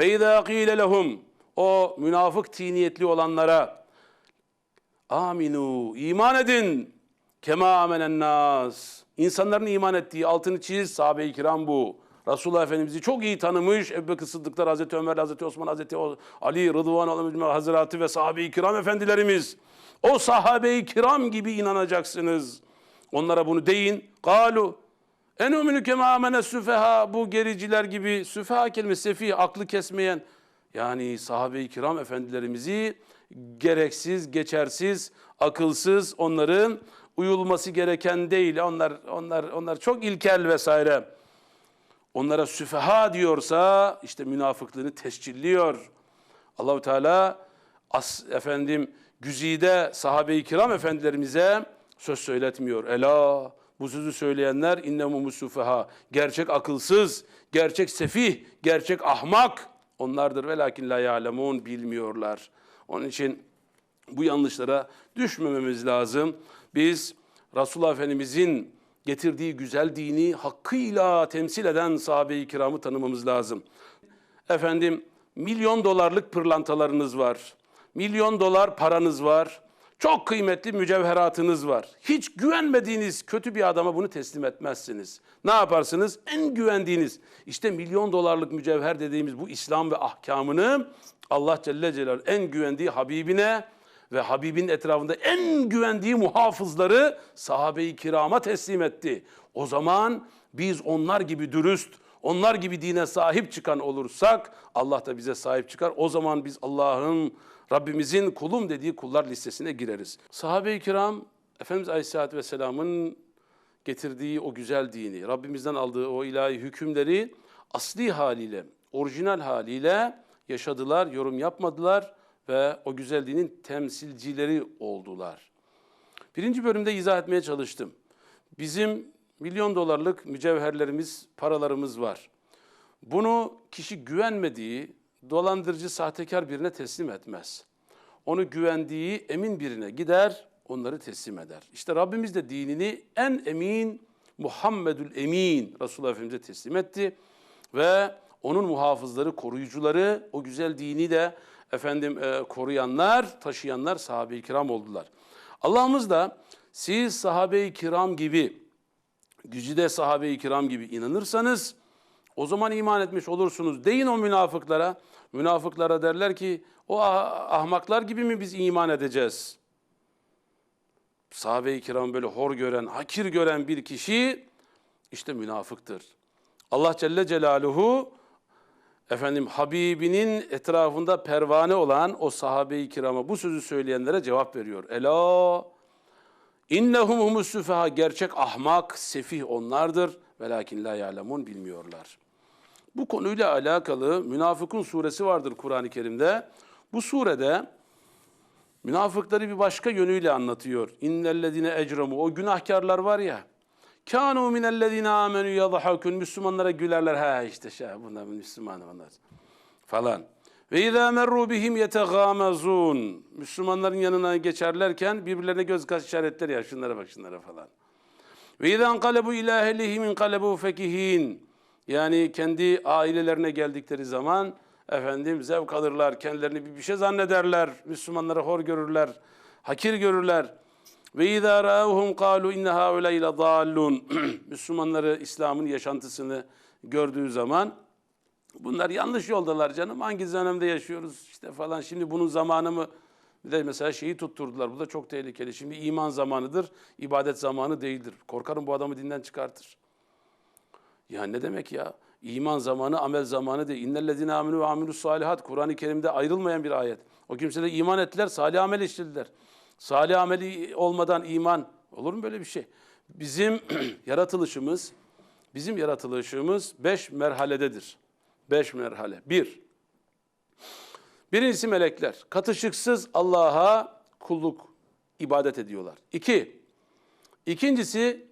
Ve izâ qîle lehum o münafık tiniyetli olanlara aminu iman edin kema amenen nas. İnsanların iman ettiği altını çiz sahabe-i kiram bu. Resulullah Efendimiz'i çok iyi tanımış. Ebu Bekir Sıddıklar, Hazreti Ömer, Hazreti Osman, Hazreti Ali, Rıdvan Aleyhi Hazreti ve sahabe-i kiram efendilerimiz. O sahabe-i kiram gibi inanacaksınız. Onlara bunu deyin. Galu en uminu kema amene süfeha bu gericiler gibi süfeha kelimesi sefih aklı kesmeyen yani sahabe-i kiram efendilerimizi gereksiz, geçersiz, akılsız onların uyulması gereken değil. Onlar onlar onlar çok ilkel vesaire. Onlara süfeha diyorsa işte münafıklığını tescilliyor. Allahu Teala as, efendim güzide sahabe-i kiram efendilerimize söz söyletmiyor. Ela bu sözü söyleyenler innemumus süfeha. Gerçek akılsız, gerçek sefih, gerçek ahmak onlardır. Velakin la ya'lemun bilmiyorlar. Onun için bu yanlışlara düşmememiz lazım. Biz Resulullah Efendimizin getirdiği güzel dini hakkıyla temsil eden sahabe-i kiramı tanımamız lazım. Efendim milyon dolarlık pırlantalarınız var. Milyon dolar paranız var. Çok kıymetli mücevheratınız var. Hiç güvenmediğiniz kötü bir adama bunu teslim etmezsiniz. Ne yaparsınız? En güvendiğiniz, işte milyon dolarlık mücevher dediğimiz bu İslam ve ahkamını Allah Celle Celaluhu en güvendiği Habibine ve Habibin etrafında en güvendiği muhafızları sahabe-i kirama teslim etti. O zaman biz onlar gibi dürüst, onlar gibi dine sahip çıkan olursak Allah da bize sahip çıkar. O zaman biz Allah'ın Rabbimizin kulum dediği kullar listesine gireriz. Sahabe-i kiram Efendimiz Aleyhisselatü Vesselam'ın getirdiği o güzel dini, Rabbimizden aldığı o ilahi hükümleri asli haliyle, orijinal haliyle yaşadılar, yorum yapmadılar ve o güzel dinin temsilcileri oldular. Birinci bölümde izah etmeye çalıştım. Bizim milyon dolarlık mücevherlerimiz, paralarımız var. Bunu kişi güvenmediği, dolandırıcı, sahtekar birine teslim etmez. Onu güvendiği emin birine gider, onları teslim eder. İşte Rabbimiz de dinini en emin Muhammedül Emin Resulullah Efendimiz'e teslim etti ve onun muhafızları, koruyucuları o güzel dini de efendim e, koruyanlar, taşıyanlar sahabe-i kiram oldular. Allah'ımız da siz sahabe-i kiram gibi, güzide sahabe-i kiram gibi inanırsanız o zaman iman etmiş olursunuz. Deyin o münafıklara. Münafıklara derler ki o ah- ahmaklar gibi mi biz iman edeceğiz? Sahabe-i kiram böyle hor gören, hakir gören bir kişi işte münafıktır. Allah Celle Celaluhu efendim Habibinin etrafında pervane olan o sahabe-i kirama bu sözü söyleyenlere cevap veriyor. Ela innehum humus gerçek ahmak, sefih onlardır. Velakin la ya'lemun bilmiyorlar. Bu konuyla alakalı Münafıkun suresi vardır Kur'an-ı Kerim'de. Bu surede münafıkları bir başka yönüyle anlatıyor. İnnellezine ecremu o günahkarlar var ya. Kanu minellezine amenu yadhakun Müslümanlara gülerler. Ha işte şey bunlar Müslüman onlar falan. Ve izâ merru bihim yetegâmezûn. Müslümanların yanına geçerlerken birbirlerine göz kaş işaretleri ya şunlara bak şunlara falan. Ve izâ kalebu ilâ ehlihim kalebu fekihin. Yani kendi ailelerine geldikleri zaman efendim zevk alırlar, kendilerini bir, şey zannederler, Müslümanları hor görürler, hakir görürler. Ve izâ râuhum kâlu inne hâulâ dâllûn. Müslümanları, İslam'ın yaşantısını gördüğü zaman bunlar yanlış yoldalar canım. Hangi dönemde yaşıyoruz işte falan. Şimdi bunun zamanı mı? Bir de mesela şeyi tutturdular. Bu da çok tehlikeli. Şimdi iman zamanıdır, ibadet zamanı değildir. Korkarım bu adamı dinden çıkartır. Ya ne demek ya? İman zamanı, amel zamanı değil. İnnellezine aminu ve amilus salihat. Kur'an-ı Kerim'de ayrılmayan bir ayet. O kimseler iman ettiler, salih amel işlediler. Salih ameli olmadan iman olur mu böyle bir şey? Bizim yaratılışımız, bizim yaratılışımız beş merhalededir. Beş merhale. Bir, birincisi melekler. Katışıksız Allah'a kulluk, ibadet ediyorlar. İki, ikincisi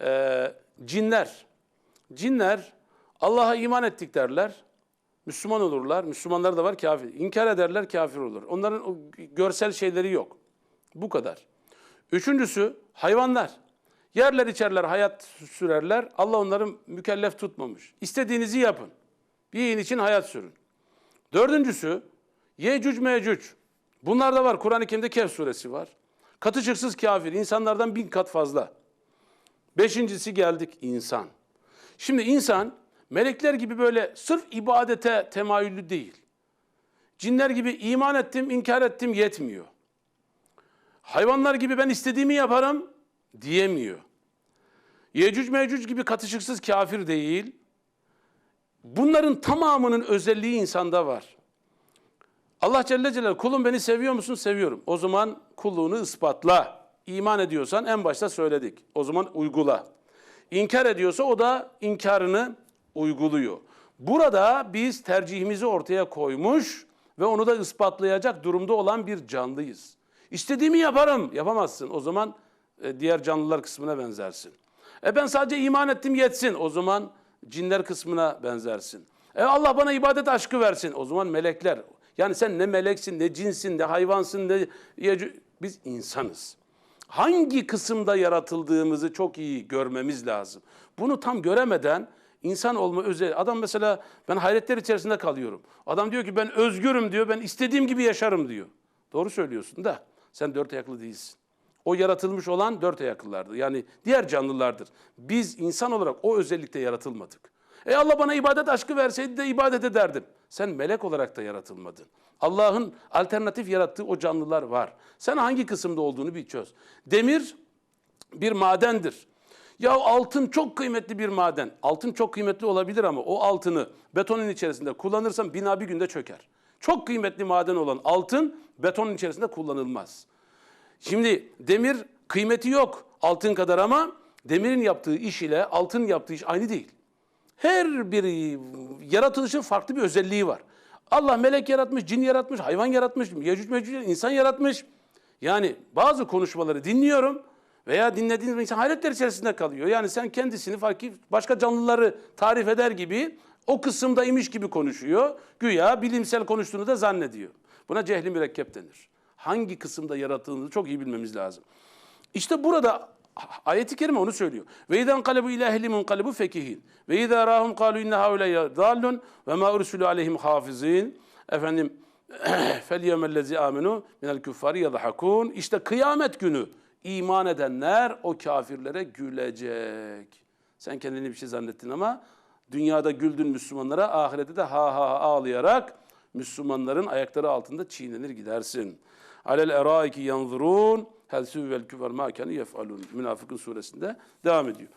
e, cinler. Cinler Allah'a iman ettik derler. Müslüman olurlar. Müslümanlar da var kafir. İnkar ederler kafir olur. Onların o görsel şeyleri yok. Bu kadar. Üçüncüsü hayvanlar. Yerler içerler, hayat sürerler. Allah onları mükellef tutmamış. İstediğinizi yapın. Yiyin için hayat sürün. Dördüncüsü Yecüc Mecüc. Bunlar da var. Kur'an-ı Kerim'de Kehf suresi var. Katışıksız kafir. insanlardan bin kat fazla. Beşincisi geldik insan. Şimdi insan melekler gibi böyle sırf ibadete temayüllü değil. Cinler gibi iman ettim, inkar ettim yetmiyor. Hayvanlar gibi ben istediğimi yaparım diyemiyor. Yecüc Mecüc gibi katışıksız kafir değil. Bunların tamamının özelliği insanda var. Allah Celle Celaluhu kulum beni seviyor musun? Seviyorum. O zaman kulluğunu ispatla. İman ediyorsan en başta söyledik. O zaman uygula. İnkar ediyorsa o da inkarını uyguluyor. Burada biz tercihimizi ortaya koymuş ve onu da ispatlayacak durumda olan bir canlıyız. İstediğimi yaparım. Yapamazsın. O zaman e, diğer canlılar kısmına benzersin. E ben sadece iman ettim yetsin. O zaman cinler kısmına benzersin. E Allah bana ibadet aşkı versin. O zaman melekler. Yani sen ne meleksin, ne cinsin, ne hayvansın, ne biz insanız. Hangi kısımda yaratıldığımızı çok iyi görmemiz lazım. Bunu tam göremeden insan olma özel. Adam mesela ben hayretler içerisinde kalıyorum. Adam diyor ki ben özgürüm diyor. Ben istediğim gibi yaşarım diyor. Doğru söylüyorsun da sen dört ayaklı değilsin. O yaratılmış olan dört ayaklılardır. Yani diğer canlılardır. Biz insan olarak o özellikle yaratılmadık. E Allah bana ibadet aşkı verseydi de ibadet ederdim. Sen melek olarak da yaratılmadın. Allah'ın alternatif yarattığı o canlılar var. Sen hangi kısımda olduğunu bir çöz. Demir bir madendir. Ya altın çok kıymetli bir maden. Altın çok kıymetli olabilir ama o altını betonun içerisinde kullanırsan bina bir günde çöker. Çok kıymetli maden olan altın betonun içerisinde kullanılmaz. Şimdi demir kıymeti yok altın kadar ama demirin yaptığı iş ile altın yaptığı iş aynı değil. Her bir yaratılışın farklı bir özelliği var. Allah melek yaratmış, cin yaratmış, hayvan yaratmış, yecüc mecüc insan yaratmış. Yani bazı konuşmaları dinliyorum veya dinlediğiniz insan hayretler içerisinde kalıyor. Yani sen kendisini farklı başka canlıları tarif eder gibi o kısımdaymış gibi konuşuyor. Güya bilimsel konuştuğunu da zannediyor. Buna cehli mürekkep denir. Hangi kısımda yarattığını çok iyi bilmemiz lazım. İşte burada ayeti kerime onu söylüyor. Ve izen kalebu ila ehlimun kalebu fekihin. Ve izâ rahum kalu inne haule dallun ve ma ursulu aleyhim hafizin. Efendim fel yevmellezi amenu minel küffari yadhakun. İşte kıyamet günü iman edenler o kafirlere gülecek. Sen kendini bir şey zannettin ama dünyada güldün Müslümanlara, ahirette de ha ha ağlayarak Müslümanların ayakları altında çiğnenir gidersin. Alel eraiki yanzurun hel süvel küfer ma kanu yef'alun. Münafıkın suresinde devam ediyor.